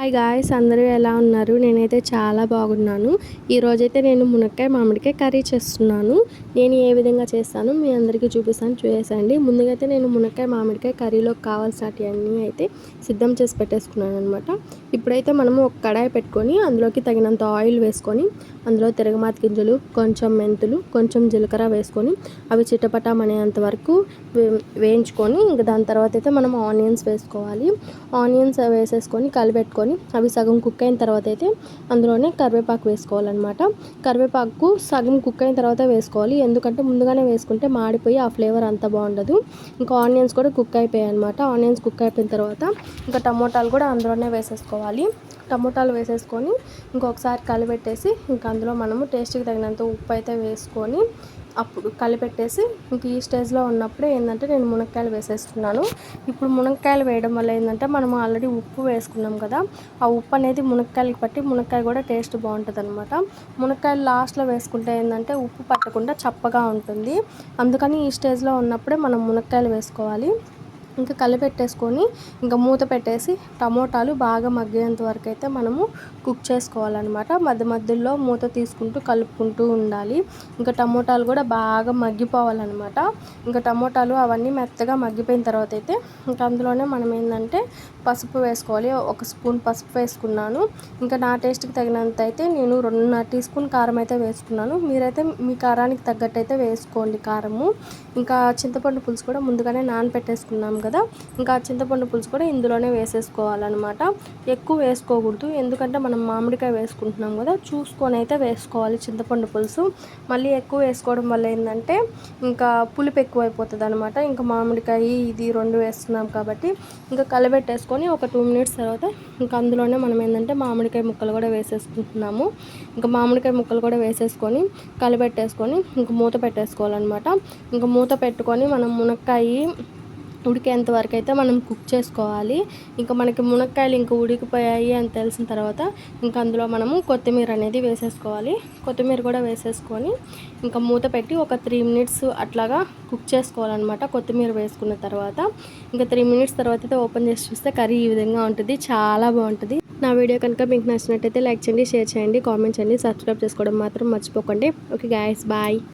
Hi guys అందరూ ఎలా ఉన్నారు? నేనైతే చాలా బాగున్నాను. ఈరోజైతే నేను మునక్కాయ మామిడికాయ కర్రీ చేస్తున్నాను. నేను ఏ విధంగా చేస్తాను మీ అందరికీ చూపిస్తాను చూసేసండి. ముందుగా అయితే నేను మునక్కాయ మామిడికాయ కర్రీలోకి కావాల్సినవి అన్నీ అయితే సిద్ధం చేసి పెట్టేసుకున్నాను అనమాట ఇప్పుడైతే మనము ఒక కడాయి పెట్టుకొని అందులోకి తగినంత ఆయిల్ వేసుకొని అందులో తిరగమాత గింజలు కొంచెం మెంతులు కొంచెం జీలకర్ర వేసుకొని అవి చిట్టపటామనేంత వరకు వేయించుకొని ఇంకా దాని తర్వాత అయితే మనం ఆనియన్స్ వేసుకోవాలి. ఆనియన్స్ వేసేసుకొని కలిపెట్టుకొని అవి సగం కుక్ అయిన తర్వాత అయితే అందులోనే కరివేపాకు వేసుకోవాలన్నమాట. కరివేపాకు సగం కుక్ అయిన తర్వాత వేసుకోవాలి. ఎందుకంటే ముందుగానే వేసుకుంటే మాడిపోయి ఆ ఫ్లేవర్ అంత బాగుండదు. ఇంకా ఆనియన్స్ కూడా కుక్ అయిపోయాయి అనమాట ఆనియన్స్ కుక్ అయిపోయిన తర్వాత ఇంకా టమోటాలు కూడా అందులోనే వేసేసుకోవాలి. టమోటాలు వేసేసుకొని ఇంకొకసారి కలిపెట్టేసి ఇంకా అందులో మనము టేస్ట్కి తగినంత ఉప్పు అయితే వేసుకొని అప్పుడు కలిపెట్టేసి ఇంక ఈ స్టేజ్లో ఉన్నప్పుడే ఏంటంటే నేను మునక్కాయలు వేసేస్తున్నాను. ఇప్పుడు మునక్కాయలు వేయడం వల్ల ఏంటంటే మనం ఆల్రెడీ ఉప్పు వేసుకున్నాం కదా ఆ ఉప్పు అనేది మునక్కాయలకి పట్టి మునక్కాయ కూడా టేస్ట్ బాగుంటుంది అనమాట మునక్కాయలు లాస్ట్లో వేసుకుంటే ఏంటంటే ఉప్పు పట్టకుండా చప్పగా ఉంటుంది. అందుకని ఈ స్టేజ్లో ఉన్నప్పుడే మనం మునక్కాయలు వేసుకోవాలి. ఇంకా కలిపెట్టేసుకొని ఇంకా మూత పెట్టేసి టమోటాలు బాగా మగ్గేంత వరకు అయితే మనము కుక్ చేసుకోవాలన్నమాట. మధ్య మధ్యలో మూత తీసుకుంటూ కలుపుకుంటూ ఉండాలి. ఇంకా టమోటాలు కూడా బాగా మగ్గిపోవాలన్నమాట. ఇంకా టమోటాలు అవన్నీ మెత్తగా మగ్గిపోయిన తర్వాత అయితే ఇంకా అందులోనే మనం ఏంటంటే పసుపు వేసుకోవాలి. ఒక స్పూన్ పసుపు వేసుకున్నాను. ఇంకా నా టేస్ట్కి తగినంత అయితే నేను రెండున్నర టీ స్పూన్ కారం అయితే వేసుకున్నాను. మీరైతే మీ కారానికి తగ్గట్టు అయితే వేసుకోండి కారము. ఇంకా చింతపండు పులుసు కూడా ముందుగానే నానపెట్టేసుకున్నాము కదా. ఇంకా చింతపండు పులుసు కూడా ఇందులోనే వేసేసుకోవాలన్నమాట. ఎక్కువ వేసుకోకూడదు. ఎందుకంటే మనం మామిడికాయ వేసుకుంటున్నాం కదా చూసుకొని అయితే వేసుకోవాలి చింతపండు పులుసు. మళ్ళీ ఎక్కువ వేసుకోవడం వల్ల ఏంటంటే ఇంకా పులుపు ఎక్కువ అయిపోతుంది అనమాట ఇంకా మామిడికాయ ఇది రెండు వేస్తున్నాం కాబట్టి ఇంకా కలబెట్టేసుకొని ఒక టూ మినిట్స్ తర్వాత ఇంకా అందులోనే మనం ఏంటంటే మామిడికాయ ముక్కలు కూడా వేసేసుకుంటున్నాము. ఇంకా మామిడికాయ ముక్కలు కూడా వేసేసుకొని కలబెట్టేసుకొని ఇంకా మూత పెట్టేసుకోవాలన్నమాట. ఇంకా మూత పెట్టుకొని మనం మునక్కాయ ఉడికేంత వరకు అయితే మనం కుక్ చేసుకోవాలి. ఇంకా మనకి మునక్కాయలు ఇంకా ఉడికిపోయాయి అని తెలిసిన తర్వాత ఇంకా అందులో మనము కొత్తిమీర అనేది వేసేసుకోవాలి. కొత్తిమీర కూడా వేసేసుకొని ఇంకా మూత పెట్టి ఒక త్రీ మినిట్స్ అట్లాగా కుక్ చేసుకోవాలన్నమాట. కొత్తిమీర వేసుకున్న తర్వాత ఇంకా త్రీ మినిట్స్ తర్వాత అయితే ఓపెన్ చేసి చూస్తే కర్రీ ఈ విధంగా ఉంటుంది. చాలా బాగుంటుంది. నా వీడియో కనుక మీకు నచ్చినట్టయితే లైక్ చేయండి షేర్ చేయండి కామెంట్ చేయండి సబ్స్క్రైబ్ చేసుకోవడం మాత్రం మర్చిపోకండి. Okay guys bye.